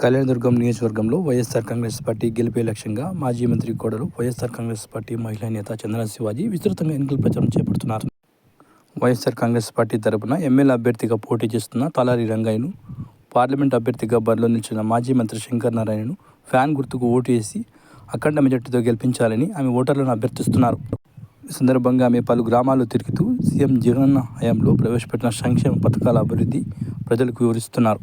కళ్యాణదుర్గం నియోజకవర్గంలో వైఎస్ఆర్ కాంగ్రెస్ పార్టీ గెలిపే లక్ష్యంగా మాజీ మంత్రి కోడలు వైఎస్ఆర్ కాంగ్రెస్ పార్టీ మహిళా నేత చంద్ర శివాజీ విస్తృతంగా ఎన్నికల ప్రచారం చేపడుతున్నారు. వైఎస్ఆర్ కాంగ్రెస్ పార్టీ తరపున ఎమ్మెల్యే అభ్యర్థిగా పోటీ చేస్తున్న తలారి రంగయ్యను పార్లమెంట్ అభ్యర్థిగా బరిలో నిలిచిన మాజీ మంత్రి శంకర్ నారాయణను ఫ్యాన్ గుర్తుకు ఓటు వేసి అఖండ మెజార్టీతో గెలిపించాలని ఆమె ఓటర్లను అభ్యర్థిస్తున్నారు. ఈ సందర్భంగా ఆమె పలు గ్రామాలు తిరుగుతూ సీఎం జగన్ హయాంలో ప్రవేశపెట్టిన సంక్షేమ పథకాల అభివృద్ధి ప్రజలకు వివరిస్తున్నారు.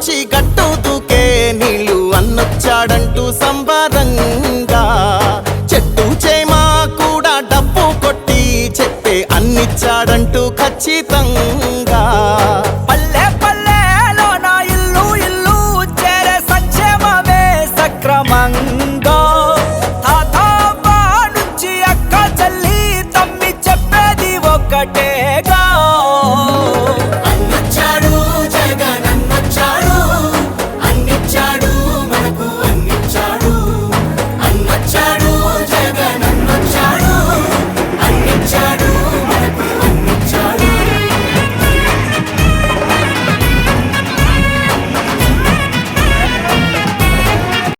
నుంచి గట్టవుతూకే దూకే నీళ్ళు అన్నొచ్చాడంటూ సంబరంగా. చెట్టు చేమా కూడా డబ్బు కొట్టి చెప్పే అన్నిచ్చాడంటూ ఖచ్చితంగా.